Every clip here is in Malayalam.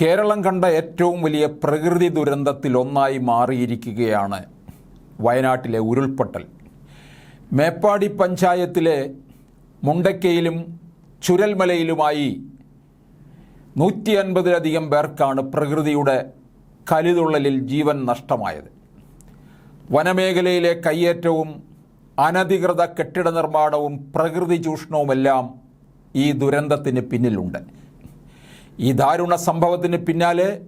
കേരളം കണ്ട ഏറ്റവും വലിയ പ്രകൃതി ദുരന്തത്തിലൊന്നായി മാറിയിരിക്കുകയാണ് വയനാട്ടിലെ ഉരുൾപൊട്ടൽ. മേപ്പാടി പഞ്ചായത്തിലെ മുണ്ടക്കയിലും ചുരൽമലയിലുമായി നൂറ്റി അൻപതിലധികം പേർക്കാണ് പ്രകൃതിയുടെ കലിതുള്ളലിൽ ജീവൻ നഷ്ടമായത്. വനമേഖലയിലെ കയ്യേറ്റവും അനധികൃത കെട്ടിട നിർമ്മാണവും പ്രകൃതി ചൂഷണവുമെല്ലാം ഈ ദുരന്തത്തിന് പിന്നിലുണ്ട്. ഈ ദാരുണ സംഭവത്തിന് പിന്നാലെ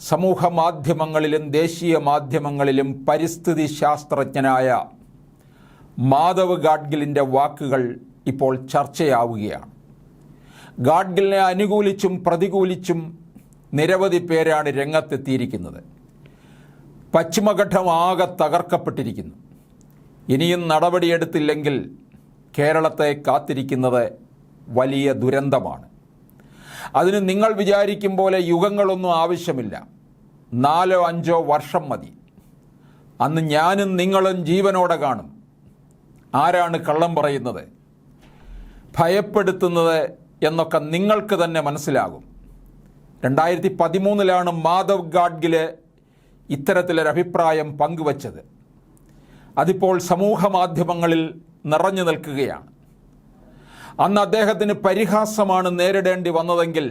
സമൂഹ മാധ്യമങ്ങളിലും ദേശീയ മാധ്യമങ്ങളിലും പരിസ്ഥിതി ശാസ്ത്രജ്ഞനായ മാധവ് ഗാഡ്ഗിലിന്റെ വാക്കുകൾ ഇപ്പോൾ ചർച്ചയാവുകയാണ്. ഗാഡ്ഗിലിനെ അനുകൂലിച്ചും പ്രതികൂലിച്ചും നിരവധി പേരാണ് രംഗത്തെത്തിയിരിക്കുന്നത്. പശ്ചിമഘട്ടം ആകെ തകർക്കപ്പെട്ടിരിക്കുന്നു. ഇനിയും നടപടിയെടുത്തില്ലെങ്കിൽ കേരളത്തെ കാത്തിരിക്കുന്നത് വലിയ ദുരന്തമാണ്. അതിന് നിങ്ങൾ വിചാരിക്കും പോലെ യുഗങ്ങളൊന്നും ആവശ്യമില്ല. നാലോ അഞ്ചോ വർഷം മതി. അന്ന് ഞാനും നിങ്ങളും ജീവനോടെ കാണും. ആരാണ് കള്ളം പറയുന്നത്? ഭയപ്പെടുത്തുന്നത് എന്നൊക്കെ നിങ്ങൾക്ക് തന്നെ മനസ്സിലാകും. രണ്ടായിരത്തി പതിമൂന്നിലാണ് മാധവ് ഗാഡ്ഗിൽ ഇത്തരത്തിലൊരു അഭിപ്രായം പങ്കുവച്ചത്. അതിപ്പോൾ സമൂഹ മാധ്യമങ്ങളിൽ നിറഞ്ഞു നിൽക്കുകയാണ്. അന്ന് അദ്ദേഹത്തിന് പരിഹാസമാണ് നേരിടേണ്ടി വന്നതെങ്കിൽ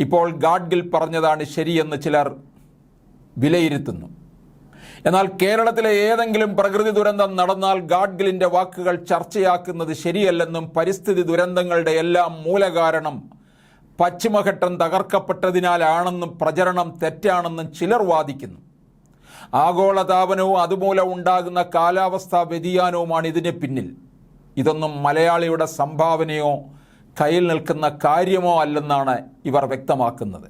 ഇപ്പോൾ ഗാഡ്ഗിൽ പറഞ്ഞതാണ് ശരിയെന്ന് ചിലർ വിലയിരുത്തുന്നു. എന്നാൽ കേരളത്തിലെ ഏതെങ്കിലും പ്രകൃതി ദുരന്തം നടന്നാൽ ഗാഡ്ഗിലിന്റെ വാക്കുകൾ ചർച്ചയാക്കുന്നത് ശരിയല്ലെന്നും പരിസ്ഥിതി ദുരന്തങ്ങളുടെ എല്ലാം മൂലകാരണം പശ്ചിമഘട്ടം തകർക്കപ്പെട്ടതിനാലാണെന്നും പ്രചരണം തെറ്റാണെന്നും ചിലർ വാദിക്കുന്നു. ആഗോളതാപനവും അതുമൂലം ഉണ്ടാകുന്ന കാലാവസ്ഥാ വ്യതിയാനവുമാണ് ഇതിന് പിന്നിൽ. ഇതൊന്നും മലയാളിയുടെ സംഭാവനയോ കയ്യിൽ നിൽക്കുന്ന കാര്യമോ അല്ലെന്നാണ് ഇവർ വ്യക്തമാക്കുന്നത്.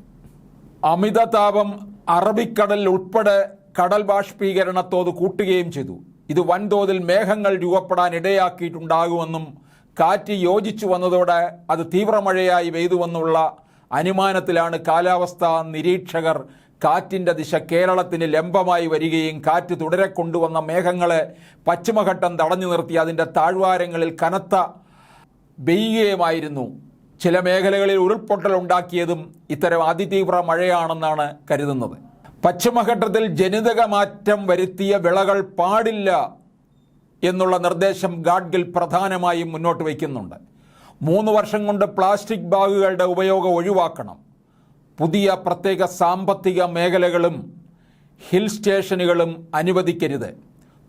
അമിത താപം അറബിക്കടലിൽ ഉൾപ്പെടെ കടൽ ബാഷ്പീകരണത്തോത് കൂട്ടുകയും ചെയ്തു. ഇത് വൻതോതിൽ മേഘങ്ങൾ രൂപപ്പെടാൻ ഇടയാക്കിയിട്ടുണ്ടാകുമെന്നും കാറ്റ് യോജിച്ചു വന്നതോടെ അത് തീവ്രമഴയായി പെയ്തുവെന്നുള്ള അനുമാനത്തിലാണ് കാലാവസ്ഥാ നിരീക്ഷകർ കാറ്റിന്റെ ദിശ കേരളത്തിന് ലംബമായി വരികയും കാറ്റ് തുടരെ കൊണ്ടുവന്ന മേഘങ്ങളെ പശ്ചിമഘട്ടം തടഞ്ഞു നിർത്തി അതിന്റെ താഴ്വാരങ്ങളിൽ കനത്ത പെയ്യുകയുമായിരുന്നു. ചില മേഖലകളിൽ ഉരുൾപൊട്ടൽ ഉണ്ടാക്കിയതും ഇത്തരം അതിതീവ്ര മഴയാണെന്നാണ് കരുതുന്നത്. പശ്ചിമഘട്ടത്തിൽ ജനിതക മാറ്റം വരുത്തിയ വിളകൾ പാടില്ല എന്നുള്ള നിർദ്ദേശം ഗാഡ്ഗിൽ പ്രധാനമായും മുന്നോട്ട് വയ്ക്കുന്നുണ്ട്. മൂന്ന് വർഷം കൊണ്ട് പ്ലാസ്റ്റിക് ബാഗുകളുടെ ഉപയോഗം ഒഴിവാക്കണം. പുതിയ പ്രത്യേക സാമ്പത്തിക മേഖലകളും ഹിൽ സ്റ്റേഷനുകളും അനുവദിക്കരുത്.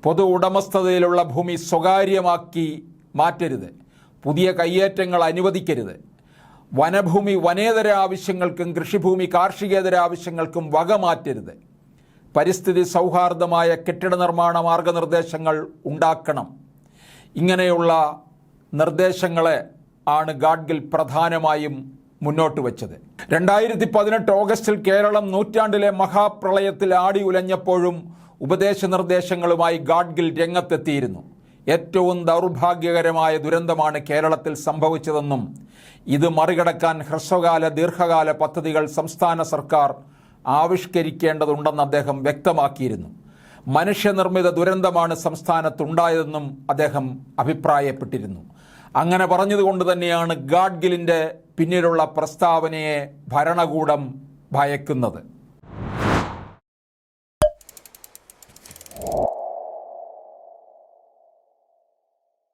പൊതു ഉടമസ്ഥതയിലുള്ള ഭൂമി സ്വകാര്യമാക്കി മാറ്റരുത്. പുതിയ കയ്യേറ്റങ്ങൾ അനുവദിക്കരുത്. വനഭൂമി വനേതര ആവശ്യങ്ങൾക്കും കൃഷിഭൂമി കാർഷികേതര ആവശ്യങ്ങൾക്കും വകമാറ്റരുത് പരിസ്ഥിതി സൗഹാർദ്ദമായ കെട്ടിട നിർമ്മാണ മാർഗനിർദ്ദേശങ്ങൾ ഉണ്ടാക്കണം. ഇങ്ങനെയുള്ള നിർദ്ദേശങ്ങളെ ആണ് ഗാഡ്ഗിൽ പ്രധാനമായും മുന്നോട്ട് വെച്ചത്. രണ്ടായിരത്തി പതിനെട്ട് ഓഗസ്റ്റിൽ കേരളം നൂറ്റാണ്ടിലെ മഹാപ്രളയത്തിൽ ആടി ഉലഞ്ഞപ്പോഴും ഉപദേശ നിർദ്ദേശങ്ങളുമായി ഗാഡ്ഗിൽ രംഗത്തെത്തിയിരുന്നു. ഏറ്റവും ദൗർഭാഗ്യകരമായ ദുരന്തമാണ് കേരളത്തിൽ സംഭവിച്ചതെന്നും ഇത് മറികടക്കാൻ ഹ്രസ്വകാല ദീർഘകാല പദ്ധതികൾ സംസ്ഥാന സർക്കാർ ആവിഷ്കരിക്കേണ്ടതുണ്ടെന്ന് അദ്ദേഹം വ്യക്തമാക്കിയിരുന്നു. മനുഷ്യനിർമ്മിത ദുരന്തമാണ് സംസ്ഥാനത്തുണ്ടായതെന്നും അദ്ദേഹം അഭിപ്രായപ്പെട്ടിരുന്നു. അങ്ങനെ പറഞ്ഞതുകൊണ്ട് തന്നെയാണ് ഗാഡ്ഗിലിന്റെ പിന്നിലുള്ള പ്രസ്താവനയെ ഭരണകൂടം ഭയക്കുന്നത്.